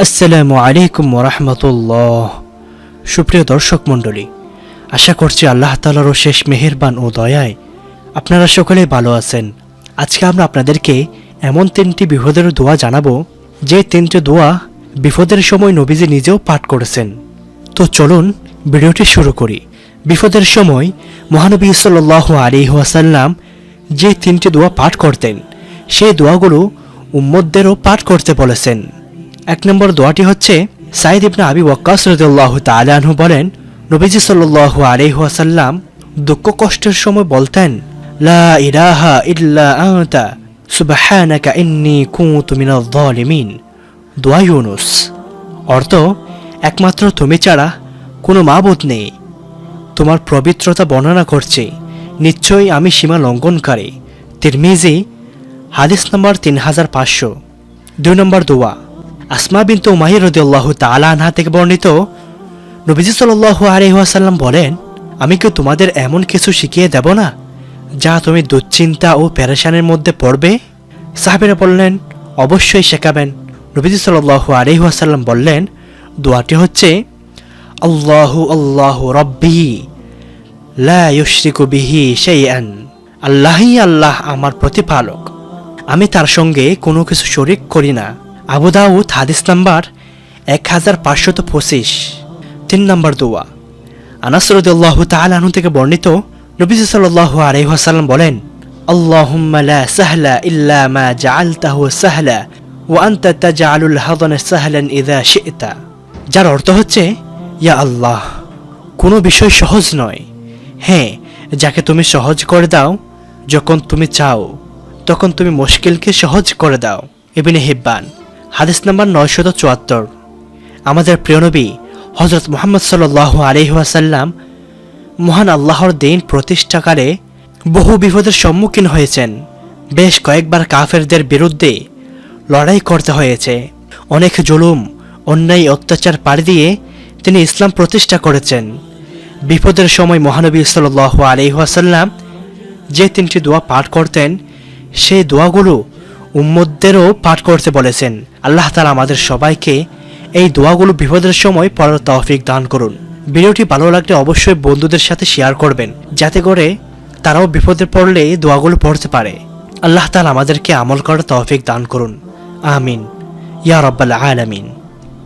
আসসালামু আলাইকুম ওরহমতুল্লাহ সুপ্রিয় দর্শক মণ্ডলী, আশা করছি আল্লাহ তালারও শেষ মেহেরবান ও দয়ায় আপনারা সকলে ভালো আছেন। আজকে আমরা আপনাদেরকে এমন তিনটি বিপদের দোয়া জানাব, যে তিনটি দোয়া বিপদের সময় নবীজি নিজেও পাঠ করেছেন। তো চলুন ভিডিওটি শুরু করি। বিপদের সময় মহানবী সাল্লাহ আলী ওয়াসাল্লাম যে তিনটি দোয়া পাঠ করতেন, সেই দোয়াগুলো উম্মদদেরও পাঠ করতে বলেছেন। এক নম্বর দোয়াটি হচ্ছে সাইদ ইবনে আবি ওয়াক্কাস রাদিয়াল্লাহু তাআলা বলেন, নবীজি সাল্লাল্লাহু আলাইহি ওয়াসাল্লাম দুঃখ কষ্টের সময় বলতেন, লা ইলাহা ইল্লা আনতা, সুবহানাকা ইন্নী কুনতু মিনাল যালিমিন। দোয়া ইউনুস। অর্থ, একমাত্র তুমি ছাড়া কোনো মাবুদ নেই। তোমার পবিত্রতা বর্ণনা করছে, নিশ্চয়ই আমি সীমা লঙ্ঘনকারী। তিরমিজি, হাদিস নম্বর তিন হাজার পাঁচশো। দুই নম্বর দোয়া আসমা বিন্তু উমাহির রদিয়াল্লাহু তাআলা আনহা থেকে বর্ণিত, নবীজি সাল্লাল্লাহু আলাইহি ওয়াসাল্লাম বলেন, আমি কি তোমাদের এমন কিছু শিখিয়ে দেব না, যা তুমি দুশ্চিন্তা ও প্যারেশানের মধ্যে পড়বে? সাহাবেরা বললেন, অবশ্যই শেখাবেন। নবীজি সাল্লাল্লাহু আলাইহি ওয়াসাল্লাম বললেন, দোয়াটি হচ্ছে, আল্লাহু আল্লাহ রব্বি লা ইউশরিকু বিহি শাইআন, আল্লাহই আল্লাহ আমার প্রতিপালক। আমি তার সঙ্গে কোনো কিছু শরিক করি না। আবু দাউদ হাদিস নাম্বার এক হাজার পাঁচশত পঁচিশ। তিন নম্বর দোয়া। রদিয়াল্লাহু তাআলা থেকে বর্ণিত নবী সাল্লাল্লাহু আলাইহি ওয়াসাল্লাম বলেন যার অর্থ হচ্ছে, ইয়া আল্লাহ, কোনো বিষয় সহজ নয়। হ্যাঁ যাকে তুমি সহজ করে দাও, যখন তুমি চাও, তখন তুমি মুশকিলকে সহজ করে দাও। ইবনে হিব্বান হাদিস নাম্বার নয়শত চুয়াত্তর। আমাদের প্রিয়নবী হজরত মোহাম্মদ সাল্লাহ আলহিহাসাল্লাম মহান আল্লাহর দিন প্রতিষ্ঠাকালে বহু বিপদের সম্মুখীন হয়েছেন। বেশ কয়েকবার কাফেরদের বিরুদ্ধে লড়াই করতে হয়েছে। অনেক জুলুম, অন্যায়, অত্যাচার পাড়ি দিয়ে তিনি ইসলাম প্রতিষ্ঠা করেছেন। বিপদের সময় মহানবী সাল্লাহ আলহিহাসাল্লাম যে তিনটি দোয়া পাঠ করতেন, সেই দোয়াগুলো উম্মদদেরও পাঠ করতে বলেছেন। আল্লাহ তালা আমাদের সবাইকে এই দোয়াগুলো বিপদের সময় পড়ার তহফিক দান করুন। ভিডিওটি ভালো লাগলে অবশ্যই বন্ধুদের সাথে শেয়ার করবেন, যাতে করে তারাও বিপদে পড়লে দোয়াগুলো পড়তে পারে। আল্লাহ তালা আমাদেরকে আমল করার তহফিক দান করুন। আমিন। ইয়া রব্বাল আলামিন।